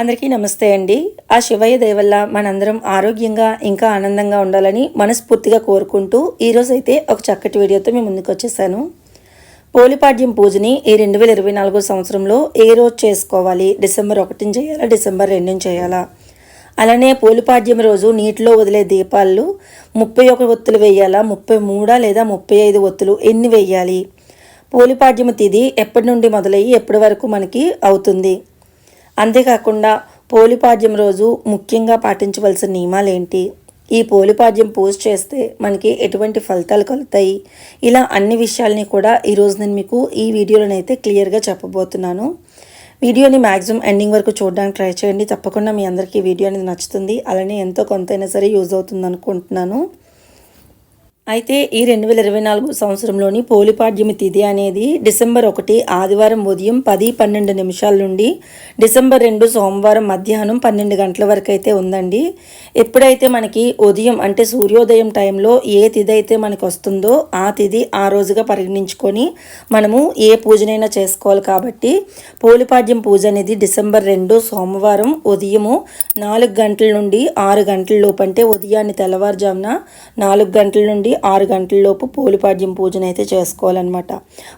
అందరికీ నమస్తే అండి. ఆ శివయ్య దయవల్ల మనందరం ఆరోగ్యంగా ఇంకా ఆనందంగా ఉండాలని మనస్ఫూర్తిగా కోరుకుంటూ ఈరోజు అయితే ఒక చక్కటి వీడియోతో మేము ముందుకు వచ్చేసాను. పోలిపాడ్యం పూజని ఈ రెండు వేల ఇరవై నాలుగో సంవత్సరంలో ఏ రోజు చేసుకోవాలి? డిసెంబర్ ఒకటిని చేయాలా? డిసెంబర్ రెండుని చేయాలా? అలానే పోలిపాడ్యం రోజు నీటిలో వదిలే దీపాలు ముప్పై ఒక ఒత్తులు వేయాలా? ముప్పై మూడా లేదా ముప్పై ఐదు ఒత్తులు ఎన్ని వేయాలి? పోలిపాడ్యం తిది ఎప్పటి నుండి మొదలయ్యి ఎప్పటి వరకు మనకి అవుతుంది? అంతేకాకుండా పోలిపాడ్యం రోజు ముఖ్యంగా పాటించవలసిన నియమాలు ఏంటి ఈ పోలిపాడ్యం పూజ చేస్తే మనకి ఎటువంటి ఫలితాలు కలుగుతాయి? ఇలా అన్ని విషయాల్ని కూడా ఈరోజు నేను మీకు ఈ వీడియోలోనైతే క్లియర్గా చెప్పబోతున్నాను. వీడియోని మ్యాక్సిమం ఎండింగ్ వరకు చూడడానికి ట్రై చేయండి. తప్పకుండా మీ అందరికీ వీడియో అనేది నచ్చుతుంది. అలానే ఎంతో కొంతైనా సరే యూజ్ అవుతుంది అనుకుంటున్నాను. అయితే ఈ రెండు వేల ఇరవై నాలుగు సంవత్సరంలోని పోలిపాడ్యమి తిథి అనేది డిసెంబర్ ఒకటి ఆదివారం ఉదయం పది పన్నెండు నిమిషాల నుండి డిసెంబర్ రెండు సోమవారం మధ్యాహ్నం పన్నెండు గంటల వరకు అయితే ఉందండి. ఎప్పుడైతే మనకి ఉదయం అంటే సూర్యోదయం టైంలో ఏ తిథి అయితే మనకు వస్తుందో ఆ తిథి ఆ రోజుగా పరిగణించుకొని మనము ఏ పూజనైనా చేసుకోవాలి కాబట్టి పోలిపాడ్యం పూజ అనేది డిసెంబర్ రెండు సోమవారం ఉదయము నాలుగు గంటల నుండి ఆరు గంటల లోపు అంటే ఉదయాన్నే తెల్లవారుజామున నాలుగు గంటల నుండి ఆరు గంటలలోపు పోలిపాడ్యం పూజను అయితే చేసుకోవాలన్నమాట.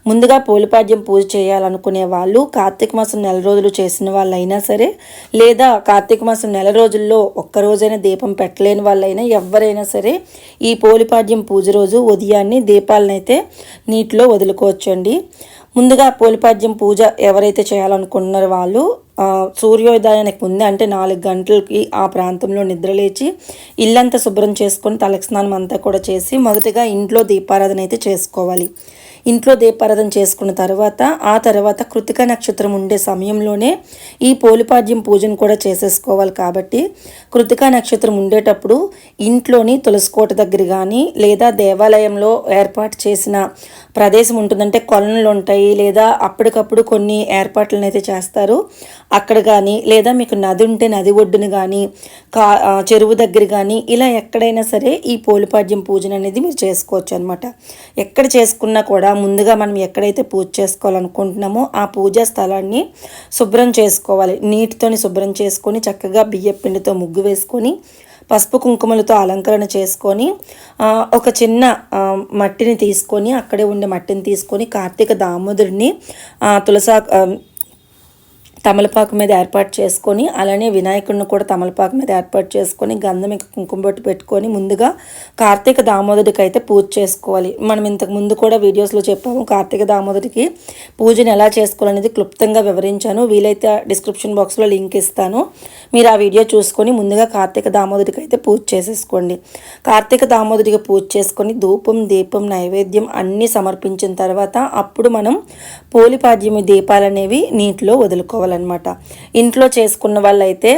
ముందుగా పోలిపాడ్యం పూజ చేయాలనుకునే వాళ్ళు కార్తీక మాసం నెల రోజులు చేసిన వాళ్ళైనా సరే లేదా కార్తీక మాసం నెల రోజుల్లో ఒక్కరోజైనా దీపం పెట్టలేని వాళ్ళైనా ఎవరైనా సరే ఈ పోలిపాడ్యం పూజ రోజు ఉదయాన్నే దీపాలను అయితే నీటిలో వదులుకోవచ్చండి. ముందుగా పోలిపాడ్యం పూజ ఎవరైతే చేయాలనుకుంటున్నారో వాళ్ళు సూర్యోదయానికి ముందే అంటే నాలుగు గంటలకి ఆ ప్రాంతంలో నిద్రలేచి ఇల్లంతా శుభ్రం చేసుకొని తలస్నానం స్నానం అంతా కూడా చేసి మొదటగా ఇంట్లో దీపారాధన అయితే చేసుకోవాలి. ఇంట్లో దీపారాధన చేసుకున్న తర్వాత ఆ తర్వాత కృతిక నక్షత్రం ఉండే సమయంలోనే ఈ పోలిపాడ్యం పూజను కూడా చేసేసుకోవాలి కాబట్టి కృతిక నక్షత్రం ఉండేటప్పుడు ఇంట్లోని తులసికోట దగ్గర కానీ లేదా దేవాలయంలో ఏర్పాటు చేసిన ప్రదేశం ఉంటుందంటే కొలనులు ఉంటాయి లేదా అప్పటికప్పుడు కొన్ని ఏర్పాట్లను అయితే చేస్తారు. అక్కడ కానీ లేదా మీకు నది ఉంటే నది ఒడ్డున కానీ కా చెరువు దగ్గర కానీ ఇలా ఎక్కడైనా సరే ఈ పోలిపాడ్యం పూజన అనేది మీరు చేసుకోవచ్చు అనమాట ఎక్కడ చేసుకున్నా కూడా ముందుగా మనం ఎక్కడైతే పూజ చేసుకోవాలనుకుంటున్నామో ఆ పూజా స్థలాన్ని శుభ్రం చేసుకోవాలి. నీటితోని శుభ్రం చేసుకొని చక్కగా బియ్య పిండితో ముగ్గు వేసుకొని పసుపు కుంకుమలతో అలంకరణ చేసుకొని ఒక చిన్న మట్టిని తీసుకొని అక్కడే ఉండే మట్టిని తీసుకొని కార్తీక దామోదరుడిని తులసా తమలపాకు మీద ఏర్పాటు చేసుకొని అలానే వినాయకుడిని కూడా తమలపాకు మీద ఏర్పాటు చేసుకొని గంధం కుంకుమ బొట్టు పెట్టుకొని ముందుగా కార్తీక దామోదరికి అయితే పూజ చేసుకోవాలి. మనం ఇంతకు ముందు కూడా వీడియోస్లో చెప్పాము కార్తీక దామోదరికి పూజను ఎలా చేసుకోవాలనేది క్లుప్తంగా వివరించాను. వీలైతే డిస్క్రిప్షన్ బాక్స్లో లింక్ ఇస్తాను. మీరు ఆ వీడియో చూసుకొని ముందుగా కార్తీక దామోదరికి అయితే పూజ చేసేసుకోండి. కార్తీక దామోదరికి పూజ చేసుకొని ధూపం దీపం నైవేద్యం అన్నీ సమర్పించిన తర్వాత అప్పుడు మనం పోలిపాద్యమి దీపాలు అనేవి నీటిలో చేసుకోవాలన్నమాట. ఇంట్లో చేసుకున్న వాళ్ళైతే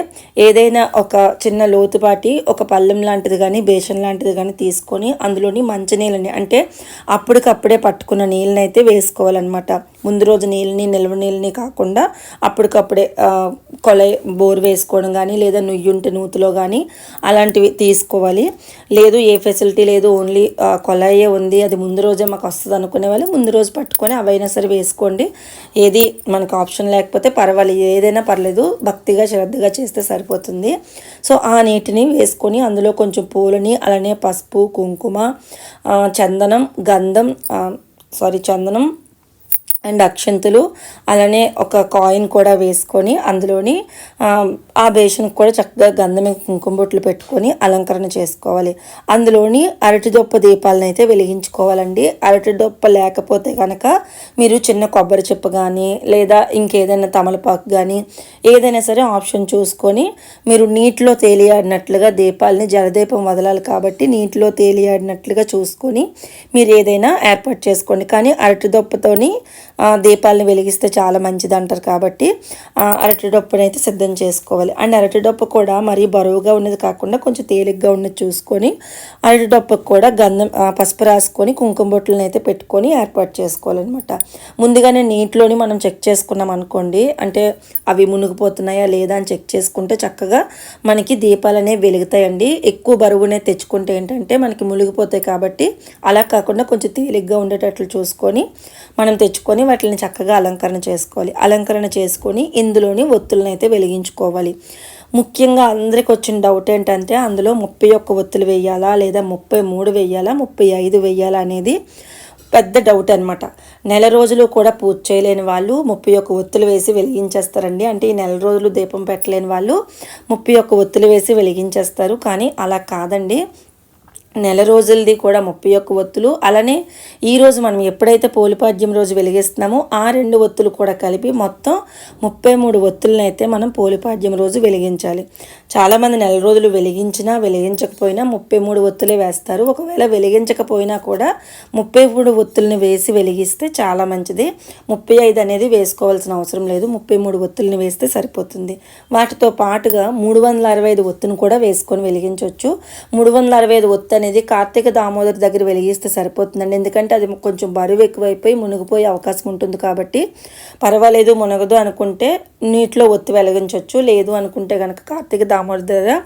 ఏదైనా ఒక చిన్న లోతుపాటి ఒక పళ్ళెం లాంటిది కానీ బేషన్ లాంటిది కానీ తీసుకొని అందులోని మంచినీళ్ళని అంటే అప్పటికప్పుడే పట్టుకున్న నీళ్ళని అయితే వేసుకోవాలన్నమాట. ముందు రోజు నీళ్ళని నిల్వ నీళ్ళని కాకుండా అప్పటికప్పుడే కొలై బోర్ వేసుకోవడం కానీ లేదా నుయ్యుంటే నూతిలో కానీ అలాంటివి తీసుకోవాలి. లేదు ఏ ఫెసిలిటీ లేదు ఓన్లీ కొలాయే ఉంది అది ముందు రోజే మాకు వస్తుంది అనుకునే వాళ్ళు ముందు రోజు పట్టుకొని అవైనా సరే వేసుకోండి. ఏది మనకు ఆప్షన్ లేకపోతే పర్వాలేదు. ఏదైనా పర్లేదు భక్తిగా శ్రద్ధగా చేస్తే సరిపోతుంది. సో ఆ నీటిని వేసుకొని అందులో కొంచెం పూలని అలానే పసుపు కుంకుమ చందనం గంధం సారీ చందనం అండ్ అక్షంతులు అలానే ఒక కాయిన్ కూడా వేసుకొని అందులోని ఆ బేషన్కి కూడా చక్కగా గంధం కుంకుమ బొట్లు పెట్టుకొని అలంకరణ చేసుకోవాలి. అందులోని అరటి దొప్ప దీపాలను అయితే వెలిగించుకోవాలండి. అరటి దొప్ప లేకపోతే కనుక మీరు చిన్న కొబ్బరి చెప్పు కానీ లేదా ఇంకేదైనా తమలపాకు కానీ ఏదైనా సరే ఆప్షన్ చూసుకొని మీరు నీటిలో తేలియాడినట్లుగా దీపాలని జలదీపం వదలాలి కాబట్టి నీటిలో తేలియాడినట్లుగా చూసుకొని మీరు ఏదైనా ఏర్పాటు చేసుకోండి. కానీ అరటి దొప్పతోని దీపాలను వెలిగిస్తే చాలా మంచిది అంటారు కాబట్టి అరటిడప్పుని అయితే సిద్ధం చేసుకోవాలి. అండ్ అరటిడప్పు కూడా మరీ బరువుగా ఉన్నది కాకుండా కొంచెం తేలిగ్గా ఉన్నది చూసుకొని అరటిడప్పుకు కూడా గంధం పసుపు రాసుకొని కుంకుమ బొట్లను అయితే పెట్టుకొని ఏర్పాటు చేసుకోవాలన్నమాట. ముందుగానే నీటిలోని మనం చెక్ చేసుకున్నాం అనుకోండి అంటే అవి మునిగిపోతున్నాయా లేదా అని చెక్ చేసుకుంటే చక్కగా మనకి దీపాలు అనేవి వెలుగుతాయండి. ఎక్కువ బరువునే తెచ్చుకుంటే ఏంటంటే మనకి మునిగిపోతాయి కాబట్టి అలా కాకుండా కొంచెం తేలిగ్గా ఉండేటట్లు చూసుకొని మనం తెచ్చుకొని వాటిని చక్కగా అలంకరణ చేసుకోవాలి. అలంకరణ చేసుకొని ఇందులోని ఒత్తులను అయితే వెలిగించుకోవాలి. ముఖ్యంగా అందరికి వచ్చిన డౌట్ ఏంటంటే అందులో ముప్పై ఒక్క ఒత్తులు వేయాలా? లేదా ముప్పై మూడు వేయాలా? ముప్పై ఐదు వేయాలా? అనేది పెద్ద డౌట్ అనమాట నెల రోజులు కూడా పూజ చేయలేని వాళ్ళు ముప్పై ఒక్క ఒత్తులు వేసి వెలిగించేస్తారండి. అంటే ఈ నెల రోజులు దీపం పెట్టలేని వాళ్ళు ముప్పై ఒక్క ఒత్తులు వేసి వెలిగించేస్తారు. కానీ అలా కాదండి. నెల రోజులది కూడా ముప్పై ఒక్క ఒత్తులు. అలానే ఈరోజు మనం ఎప్పుడైతే పోలిపాడ్యం రోజు వెలిగిస్తున్నామో ఆ రెండు ఒత్తులు కూడా కలిపి మొత్తం ముప్పై మూడు ఒత్తులను అయితే మనం పోలిపాడ్యం రోజు వెలిగించాలి. చాలామంది నెల రోజులు వెలిగించినా వెలిగించకపోయినా ముప్పై మూడు ఒత్తులే వేస్తారు. ఒకవేళ వెలిగించకపోయినా కూడా ముప్పై మూడు ఒత్తుల్ని వేసి వెలిగిస్తే చాలా మంచిది. ముప్పై ఐదు అనేది వేసుకోవాల్సిన అవసరం లేదు. ముప్పై మూడు ఒత్తుల్ని వేస్తే సరిపోతుంది. వాటితో పాటుగా మూడు వందల అరవై ఐదు ఒత్తును కూడా వేసుకొని వెలిగించవచ్చు మూడు వందల అరవై ఐదు ఒత్తు అనేది కార్తీక దామోదర్ దగ్గర వెలిగిస్తే సరిపోతుందండి. ఎందుకంటే అది కొంచెం బరువు ఎక్కువైపోయి మునిగిపోయే అవకాశం ఉంటుంది కాబట్టి పర్వాలేదు మునగదు అనుకుంటే నీటిలో ఒత్తి వెలిగించవచ్చు లేదు అనుకుంటే కనుక కార్తీక దామోదర్ దగ్గర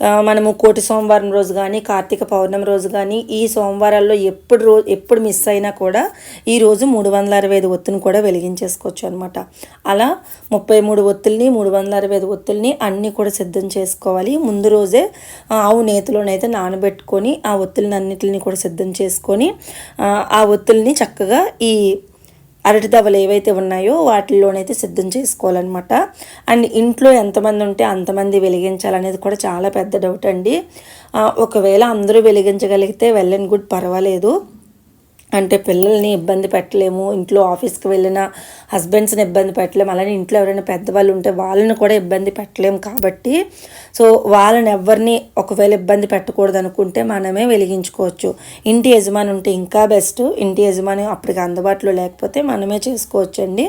మనము కోటి సోమవారం రోజు కానీ కార్తీక పౌర్ణమి రోజు కానీ ఈ సోమవారాల్లో ఎప్పుడు రోజు ఎప్పుడు మిస్ అయినా కూడా ఈ రోజు మూడు వందల అరవై ఐదు ఒత్తుని కూడా వెలిగించేసుకోవచ్చు అనమాట అలా ముప్పై మూడు ఒత్తుల్ని మూడు వందల అరవై ఐదు ఒత్తుల్ని అన్నీ కూడా సిద్ధం చేసుకోవాలి. ముందు రోజే ఆవు నేతిలోనైతే నానబెట్టుకొని ఆ ఒత్తులని అన్నిటిని కూడా సిద్ధం చేసుకొని ఆ ఒత్తుల్ని చక్కగా ఈ అరటి దవలు ఏవైతే ఉన్నాయో వాటిల్లోనైతే సిద్ధం చేసుకోవాలన్నమాట. అండ్ ఇంట్లో ఎంతమంది ఉంటే అంతమంది వెలిగించాలనేది కూడా చాలా పెద్ద డౌట్ అండి. ఒకవేళ అందరూ వెలిగించగలిగితే వెళ్ళని గుడ్ పర్వాలేదు. అంటే పిల్లల్ని ఇబ్బంది పెట్టలేము ఇంట్లో ఆఫీస్కి వెళ్ళిన హస్బెండ్స్ని ఇబ్బంది పెట్టలేము అలానే ఇంట్లో ఎవరైనా పెద్దవాళ్ళు ఉంటే వాళ్ళని కూడా ఇబ్బంది పెట్టలేము కాబట్టి. సో వాళ్ళని ఎవరిని ఒకవేళ ఇబ్బంది పెట్టకూడదు అనుకుంటే మనమే వెలిగించుకోవచ్చు. ఇంటి యజమాని ఉంటే ఇంకా బెస్ట్ ఇంటి యజమాని అప్పటికి అందుబాటులో లేకపోతే మనమే చేసుకోవచ్చండి.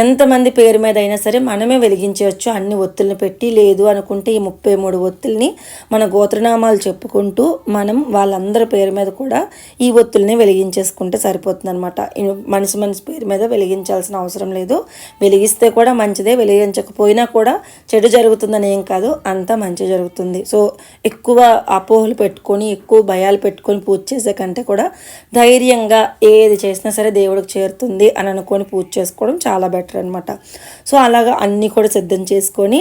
ఎంతమంది పేరు మీద అయినా సరే మనమే వెలిగించవచ్చు. అన్ని ఒత్తుల్ని పెట్టి లేదు అనుకుంటే ఈ ముప్పై మూడు ఒత్తుల్ని మన గోత్రనామాలు చెప్పుకుంటూ మనం వాళ్ళందరి పేరు మీద కూడా ఈ ఒత్తుల్ని వెలిగించేసుకుంటే సరిపోతుంది అనమాట మనిషి మనిషి పేరు మీద వెలిగించాల్సిన అవసరం లేదు. వెలిగిస్తే కూడా మంచిదే వెలిగించకపోయినా కూడా చెడు జరుగుతుందని ఏం కాదు అంతా మంచి జరుగుతుంది. సో ఎక్కువ అపోహలు పెట్టుకొని ఎక్కువ భయాలు పెట్టుకొని పూజ చేసే కంటే కూడా ధైర్యంగా ఏది చేసినా సరే దేవుడికి చేరుతుంది అని అనుకొని పూజ చేసుకోవడం చాలా బెటర్. అనమాట సో అలాగా అన్నీ కూడా సిద్ధం చేసుకొని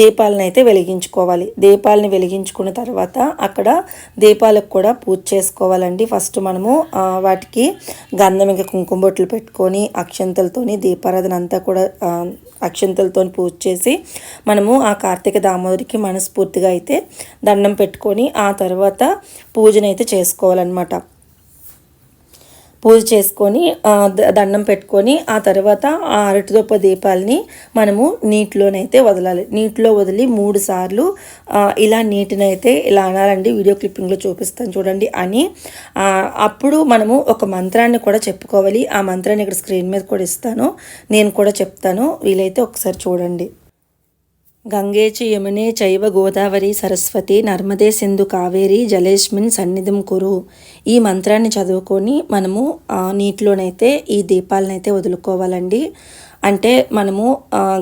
దీపాలను అయితే వెలిగించుకోవాలి. దీపాలని వెలిగించుకున్న తర్వాత అక్కడ దీపాలకు కూడా పూజ చేసుకోవాలండి. ఫస్ట్ మనము వాటికి గంధం ఇంకా కుంకుమ బొట్లు పెట్టుకొని అక్షంతలతోని దీపారాధన అంతా కూడా అక్షంతలతో పూజ చేసి మనము ఆ కార్తీక దామోదరికి మనస్ఫూర్తిగా అయితే దండం పెట్టుకొని ఆ తర్వాత పూజనైతే చేసుకోవాలన్నమాట. పూజ చేసుకొని దండం పెట్టుకొని ఆ తర్వాత ఆ అరటిదొప్ప దీపాలని మనము నీటిలోనైతే వదలాలి. నీటిలో వదిలి మూడు సార్లు ఇలా నీటినైతే ఇలా అనాలండి. వీడియో క్లిప్పింగ్లో చూపిస్తాను చూడండి అని. అప్పుడు మనము ఒక మంత్రాన్ని కూడా చెప్పుకోవాలి. ఆ మంత్రాన్ని ఇక్కడ స్క్రీన్ మీద కూడా ఇస్తాను. నేను కూడా చెప్తాను. వీలైతే ఒకసారి చూడండి. గంగేచి యమునే చైవ గోదావరి సరస్వతి నర్మదే సింధు కావేరి జలేష్మిన్ సన్నిధం కురు. ఈ మంత్రాన్ని చదువుకొని మనము నీటిలోనైతే ఈ దీపాలనైతే వదులుకోవాలండి. అంటే మనము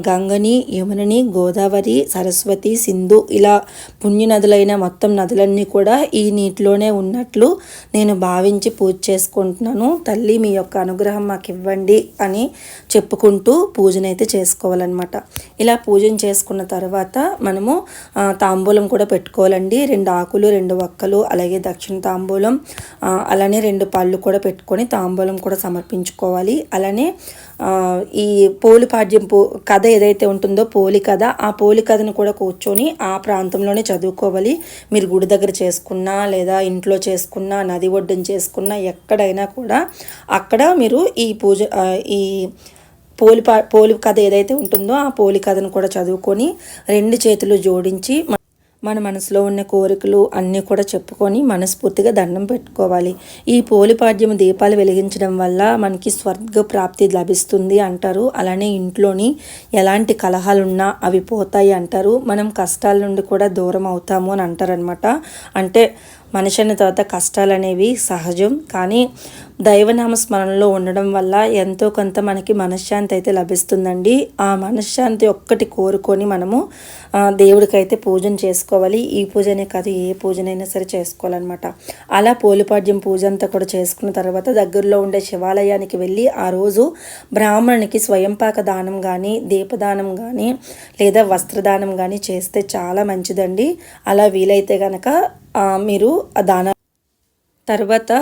గంగని యమునని గోదావరి సరస్వతి సింధు ఇలా పుణ్య నదులైన మొత్తం నదులన్నీ కూడా ఈ నీటిలోనే ఉన్నట్లు నేను భావించి పూజ చేసుకుంటున్నాను. తల్లి మీ యొక్క అనుగ్రహం మాకు ఇవ్వండి అని చెప్పుకుంటూ పూజనైతే చేసుకోవాలన్నమాట. ఇలా పూజను చేసుకున్న తర్వాత మనము తాంబూలం కూడా పెట్టుకోవాలండి. రెండు ఆకులు రెండు ఒక్కలు అలాగే దక్షిణ తాంబూలం అలానే రెండు పళ్ళు కూడా పెట్టుకొని తాంబూలం కూడా సమర్పించుకోవాలి. అలానే ఈ పోలి పాడ్యంపు కథ ఏదైతే ఉంటుందో పోలి కథ ఆ పోలి కథను కూడా కూర్చొని ఆ ప్రాంతంలోనే చదువుకోవాలి. మీరు గుడి దగ్గర చేసుకున్నా లేదా ఇంట్లో చేసుకున్నా నది ఒడ్డున చేసుకున్నా ఎక్కడైనా కూడా అక్కడ మీరు ఈ పూజ ఈ పోలి పోలి కథ ఏదైతే ఉంటుందో ఆ పోలి కథను కూడా చదువుకొని రెండు చేతులు జోడించి మన మనసులో ఉన్న కోరికలు అన్నీ కూడా చెప్పుకొని మనస్ఫూర్తిగా దండం పెట్టుకోవాలి. ఈ పోలిపాడ్యం దీపాలు వెలిగించడం వల్ల మనకి స్వర్గ ప్రాప్తి లభిస్తుంది అంటారు. అలానే ఇంట్లోని ఎలాంటి కలహాలున్నా అవి పోతాయి అంటారు. మనం కష్టాల నుండి కూడా దూరం అవుతాము అని అంటారనమాట అంటే మనిషి తర్వాత కష్టాలు అనేవి సహజం. కానీ దైవనామ స్మరణలో ఉండడం వల్ల ఎంతో కొంత మనకి మనశ్శాంతి అయితే లభిస్తుందండి. ఆ మనశ్శాంతి ఒక్కటి కోరుకొని మనము దేవుడికైతే పూజను చేసుకోవాలి. ఈ పూజనే కాదు ఏ పూజనైనా సరే చేసుకోవాలన్నమాట. అలా పోలిపాడ్యం పూజ అంతా కూడా చేసుకున్న తర్వాత దగ్గరలో ఉండే శివాలయానికి వెళ్ళి ఆ రోజు బ్రాహ్మణునికి స్వయంపాక దానం కానీ దీపదానం కానీ లేదా వస్త్రదానం కానీ చేస్తే చాలా మంచిదండి. అలా వీలైతే కనుక మీరు ఆ దాన తర్వాత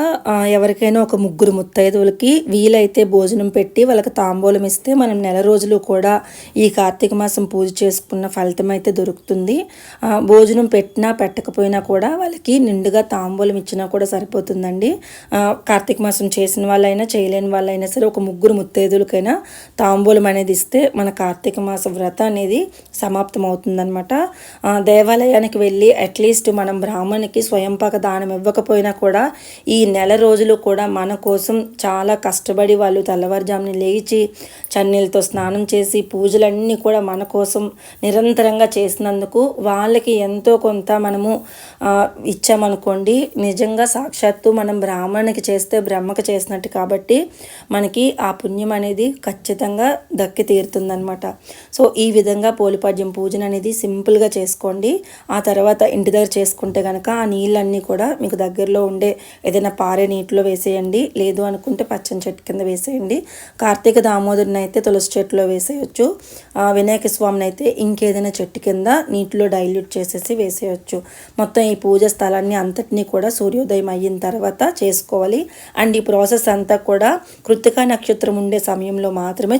ఎవరికైనా ఒక ముగ్గురు ముత్తైదువులకి వీలైతే భోజనం పెట్టి వాళ్ళకి తాంబూలం ఇస్తే మనం నెల రోజులు కూడా ఈ కార్తీక మాసం పూజ చేసుకున్న ఫలితం అయితే దొరుకుతుంది. భోజనం పెట్టినా పెట్టకపోయినా కూడా వాళ్ళకి నిండుగా తాంబూలం ఇచ్చినా కూడా సరిపోతుందండి. కార్తీక మాసం చేసిన వాళ్ళైనా చేయలేని వాళ్ళైనా సరే ఒక ముగ్గురు ముత్తైదులకైనా తాంబూలం అనేది ఇస్తే మన కార్తీక మాస వ్రత అనేది సమాప్తం అవుతుందన్నమాట దేవాలయానికి వెళ్ళి అట్లీస్ట్ మనం బ్రాహ్మణికి స్వయంపాక దానం ఇవ్వకపోయినా కూడా ఈ నెల రోజులు కూడా మన కోసం చాలా కష్టపడి వాళ్ళు తెల్లవారుజామున లేచి చన్నీళ్ళతో స్నానం చేసి పూజలన్నీ కూడా మన కోసం నిరంతరంగా చేసినందుకు వాళ్ళకి ఎంతో కొంత మనము ఇచ్చామనుకోండి. నిజంగా సాక్షాత్తు మనం బ్రాహ్మణునికి చేస్తే బ్రహ్మకు చేసినట్టు కాబట్టి మనకి ఆ పుణ్యం అనేది ఖచ్చితంగా దక్కి తీరుతుందనమాట సో ఈ విధంగా పోలిపాడ్యం పూజన అనేది సింపుల్గా చేసుకోండి. ఆ తర్వాత ఇంటి దగ్గర చేసుకుంటే కనుక ఆ నీళ్ళన్నీ కూడా మీకు దగ్గరలో ఉండే ఏదైనా పారే నీటిలో వేసేయండి. లేదు అనుకుంటే పచ్చని చెట్టు కింద వేసేయండి. కార్తీక దామోదరుని అయితే తులసి చెట్టులో వేసేయచ్చు. ఆ వినాయక స్వామిని అయితే ఇంకేదైనా చెట్టు కింద నీటిలో డైల్యూట్ చేసేసి వేసేయచ్చు. మొత్తం ఈ పూజ స్థలాన్ని అంతటినీ కూడా సూర్యోదయం అయిన తర్వాత చేసుకోవాలి. అండ్ ఈ ప్రాసెస్ అంతా కూడా కృతికా నక్షత్రం ఉండే సమయంలో మాత్రమే